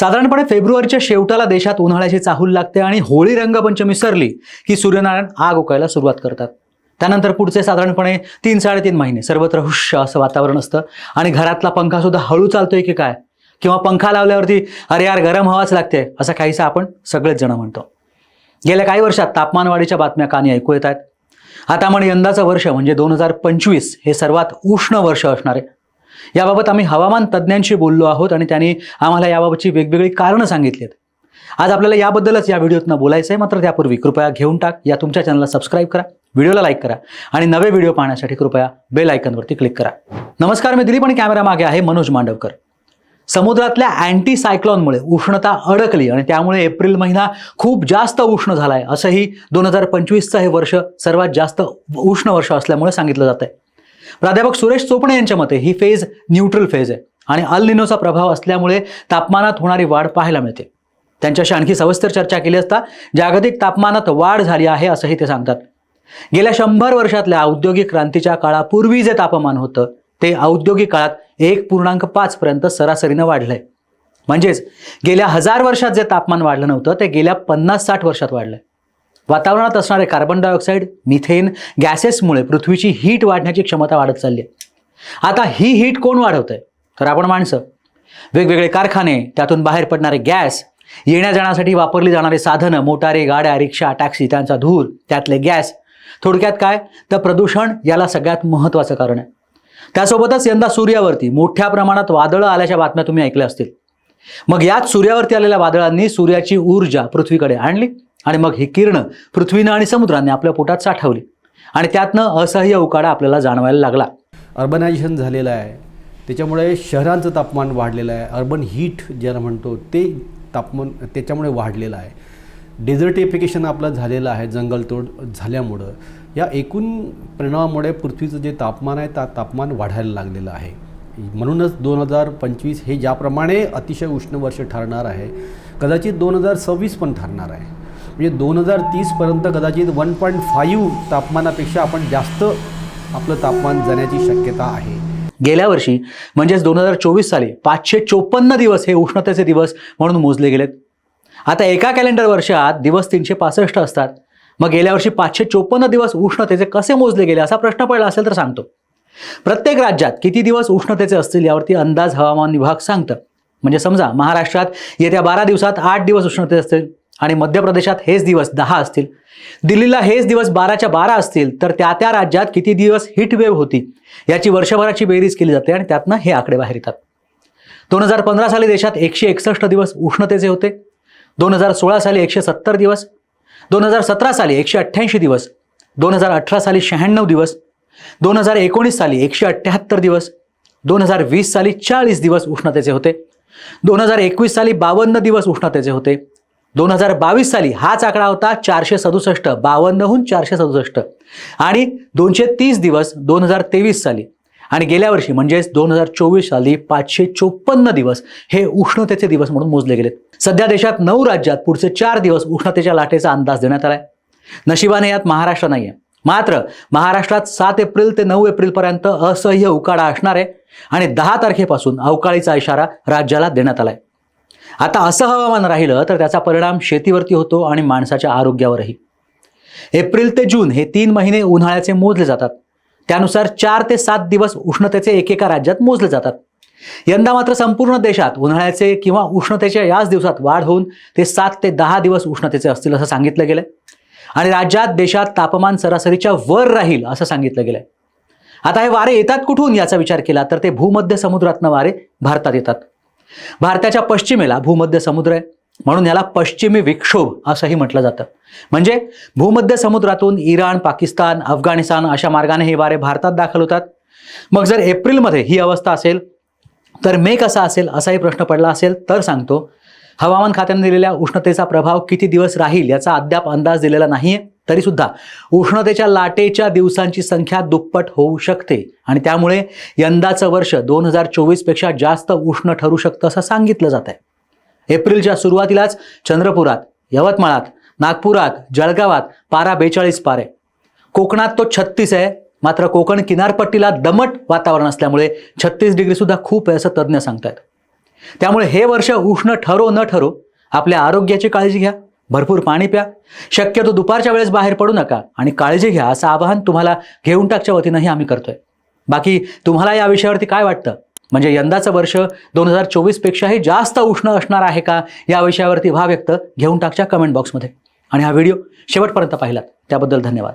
साधारणपणे फेब्रुवारीच्या शेवटाला देशात उन्हाळ्याची चाहूल लागते आणि होळी रंगपंचमी सरली की सूर्यनारायण आग उकायला सुरुवात करतात. त्यानंतर पुढचे साधारणपणे तीन साडेतीन महिने सर्वत्र हुश्य असं वातावरण असतं आणि घरातला पंखा सुद्धा हळू चालतोय की काय? किंवा पंखा लावल्यावरती अरे यार गरम हवाच लागते असं काहीसं आपण सगळेच जण म्हणतो. गेल्या काही वर्षात तापमानवाढीच्या बातम्या कानी ऐकू येत आहेत. आता म्हणे यंदाचं वर्ष म्हणजे दोन हजार पंचवीस हे सर्वात उष्ण वर्ष असणार आहे याबाबत आम्ही हवामान तज्ज्ञांशी बोललो आहोत आणि त्यांनी आम्हाला याबाबतची वेगवेगळी कारणं सांगितली आज आपल्याला याबद्दलच या व्हिडिओतनं बोलायचं आहे मात्र त्यापूर्वी कृपया घेऊन टाक. या तुमच्या चॅनलला सबस्क्राईब करा व्हिडिओला लाईक करा आणि नवे व्हिडिओ पाहण्यासाठी कृपया बेल आयकनवरती क्लिक करा. नमस्कार मी दिलीप आणि कॅमेरा मागे आहे मनोज मांडवकर. समुद्रातल्या अँटी सायक्लॉनमुळे उष्णता अडकली आणि त्यामुळे एप्रिल महिना खूप जास्त उष्ण झाला आहे असंही दोन हजार पंचवीसचं हे वर्ष सर्वात जास्त उष्ण वर्ष असल्यामुळे सांगितलं जात आहे प्राध्यापक सुरेश चोपणे यांच्या मते ही फेज न्यूट्रल फेज आहे. आणि अल निनोचा प्रभाव असल्यामुळे तापमानात होणारी वाढ पाहायला मिळते. त्यांच्याशी आणखी सविस्तर चर्चा केली असता जागतिक तापमानात वाढ झाली आहे असंही ते सांगतात. गेल्या शंभर वर्षातल्या औद्योगिक क्रांतीच्या काळापूर्वी जे तापमान होतं ते औद्योगिक काळात एक पूर्णांक पाचपर्यंत सरासरीनं वाढलंय. म्हणजेच गेल्या हजार वर्षात जे तापमान वाढलं नव्हतं ते गेल्या पन्नास साठ वर्षात वाढलंय. वातावरणात असणारे कार्बन डायऑक्साईड मिथेन गॅसेसमुळे पृथ्वीची हीट वाढण्याची क्षमता वाढत चालली आहे. आता ही हीट कोण वाढवतंय? तर आपण माणसं. वेगवेगळे कारखाने त्यातून बाहेर पडणारे गॅस येण्या जाण्यासाठी वापरली जाणारी साधनं मोटारे गाड्या रिक्षा टॅक्सी त्यांचा धूर त्यातले गॅस थोडक्यात काय? तर प्रदूषण याला सगळ्यात महत्त्वाचं कारण आहे. त्यासोबतच यंदा सूर्यावरती मोठ्या प्रमाणात वादळं आल्याच्या बातम्या तुम्ही ऐकल्या असतील. मग यात सूर्यावरती आलेल्या वादळांनी सूर्याची ऊर्जा पृथ्वीकडे आणली. आणि मग ही किरणं पृथ्वीनं आणि समुद्राने आपल्या पोटात साठवली. आणि त्यातनं असह्य उकाडा आपल्याला जाणवायला लागला. अर्बनायझेशन झालेलं आहे. त्याच्यामुळे शहरांचं तापमान वाढलेलं आहे. अर्बन हीट ज्याला म्हणतो ते तापमान त्याच्यामुळे वाढलेलं आहे. डेझर्टिफिकेशन आपलं झालेलं आहे जंगलतोड झाल्यामुळं. या एकूण परिणामामुळे पृथ्वीचं जे तापमान आहे त्या तापमान वाढायला लागलेलं आहे. म्हणूनच दोन हजार पंचवीस हे ज्याप्रमाणे अतिशय उष्ण वर्ष ठरणार आहे कदाचित दोन हजार सव्वीस पण ठरणार आहे. म्हणजे दोन हजार तीसपर्यंत कदाचित वन पॉईंट फाईव्ह तापमानापेक्षा आपण जास्त आपलं तापमान जाण्याची शक्यता आहे. गेल्या वर्षी म्हणजेच दोन हजार चोवीस साली पाचशे चोपन्न दिवस हे उष्णतेचे दिवस म्हणून मोजले गेलेत. आता एका कॅलेंडर वर्षात दिवस तीनशे पासष्ट असतात. मग गेल्या वर्षी पाचशे चोपन्न दिवस उष्णतेचे कसे मोजले गेले असा प्रश्न पडला असेल तर सांगतो. प्रत्येक राज्यात किती दिवस उष्णतेचे असतील यावरती अंदाज हवामान विभाग सांगतं. म्हणजे समजा महाराष्ट्रात येत्या बारा दिवसात आठ दिवस उष्णते असतील. आणि मध्य प्रदेशात हेच दिवस दहा असतील. दिल्लीला हेच दिवस बाराच्या बारा असतील तर त्या त्या राज्यात किती दिवस हिट वेव्ह होती याची वर्षभराची बेरीज केली जाते आणि त्यातनं हे आकडे बाहेर येतात. दोन हजार पंधरा साली देशात एकशे एकसष्ट दिवस उष्णतेचे होते. दोन हजार सोळा साली एकशे सत्तर दिवस. दोन हजार सतरा साली एकशे अठ्ठ्याऐंशी दिवस. दोन हजार अठरा साली शहाण्णव दिवस. दोन हजार एकोणीस साली एकशे अठ्ठ्याहत्तर दिवस. दोन हजार वीस साली चाळीस दिवस उष्णतेचे होते. दोन हजार एकवीस साली बावन्न दिवस उष्णतेचे होते. दोन हजार बावीस साली हाच आकडा होता चारशे सदुसष्ट बावन्नहून चारशे सदुसष्ट. आणि दोनशे तीस दिवस दोन हजार तेवीस साली. आणि गेल्या वर्षी म्हणजेच दोन हजार चोवीस साली पाचशे चोपन्न दिवस हे उष्णतेचे दिवस म्हणून मोजले गेलेत. सध्या देशात नऊ राज्यात पुढचे चार दिवस उष्णतेच्या लाटेचा अंदाज देण्यात आलाय. नशिबाने यात महाराष्ट्र नाही आहे मात्र महाराष्ट्रात सात एप्रिल ते नऊ एप्रिलपर्यंत असह्य उकाडा असणार आहे आणि दहा तारखेपासून अवकाळीचा इशारा राज्याला देण्यात आलाय. आता असं हवामान राहिलं तर त्याचा परिणाम शेतीवरती होतो आणि माणसाच्या आरोग्यावरही. एप्रिल ते जून हे तीन महिने उन्हाळ्याचे मोजले जातात. त्यानुसार चार ते सात दिवस उष्णतेचे एकेका राज्यात मोजले जातात. यंदा मात्र संपूर्ण देशात उन्हाळ्याचे किंवा उष्णतेच्या याच दिवसात वाढ होऊन ते सात ते दहा दिवस उष्णतेचे असतील असं सांगितलं गेलंय. आणि राज्यात देशात तापमान सरासरीच्या वर राहील असं सांगितलं गेलंय. आता हे वारे येतात कुठून याचा विचार केला तर ते भूमध्य समुद्रातनं वारे भारतात येतात. भारताच्या पश्चिमेला भूमध्य समुद्र आहे. म्हणून याला पश्चिमी विक्षोभ असंही म्हटलं जातं. म्हणजे भूमध्य समुद्रातून इराण पाकिस्तान अफगाणिस्तान अशा मार्गाने हे वारे भारतात दाखल होतात. मग जर एप्रिलमध्ये ही अवस्था असेल तर मे कसा असेल असाही प्रश्न पडला असेल तर सांगतो हवामान खात्याने दिलेल्या उष्णतेचा प्रभाव किती दिवस राहील याचा अद्याप अंदाज दिलेला नाही आहे तरीसुद्धा उष्णतेच्या लाटेच्या दिवसांची संख्या दुप्पट होऊ शकते. आणि त्यामुळे यंदाचं वर्ष दोन हजार चोवीसपेक्षा जास्त उष्ण ठरू शकतं असं सांगितलं जात आहे एप्रिलच्या सुरुवातीलाच चंद्रपुरात यवतमाळात नागपुरात जळगावात पारा बेचाळीस पार. आहे कोकणात तो छत्तीस आहे. मात्र कोकण किनारपट्टीला दमट वातावरण असल्यामुळे छत्तीस डिग्रीसुद्धा खूप आहे असं तज्ज्ञ सांगतायत. त्यामुळे हे वर्ष उष्ण ठरो न ठरो आपल्या आरोग्याची काळजी घ्या. भरपूर पाणी प्या. शक्यतो दुपारच्या वेळेस बाहेर पडू नका आणि काळजी घ्या. असं आवाहन तुम्हाला घेऊन टाकच्या वतीनंही आम्ही करतोय. बाकी तुम्हाला या विषयावरती काय वाटतं? म्हणजे यंदाचं वर्ष दोन हजार चोवीसपेक्षाही जास्त उष्ण असणार आहे का? या विषयावरती भाव व्यक्त घेऊन टाकच्या कमेंट बॉक्समध्ये आणि हा व्हिडिओ शेवटपर्यंत पाहिलात. त्याबद्दल धन्यवाद.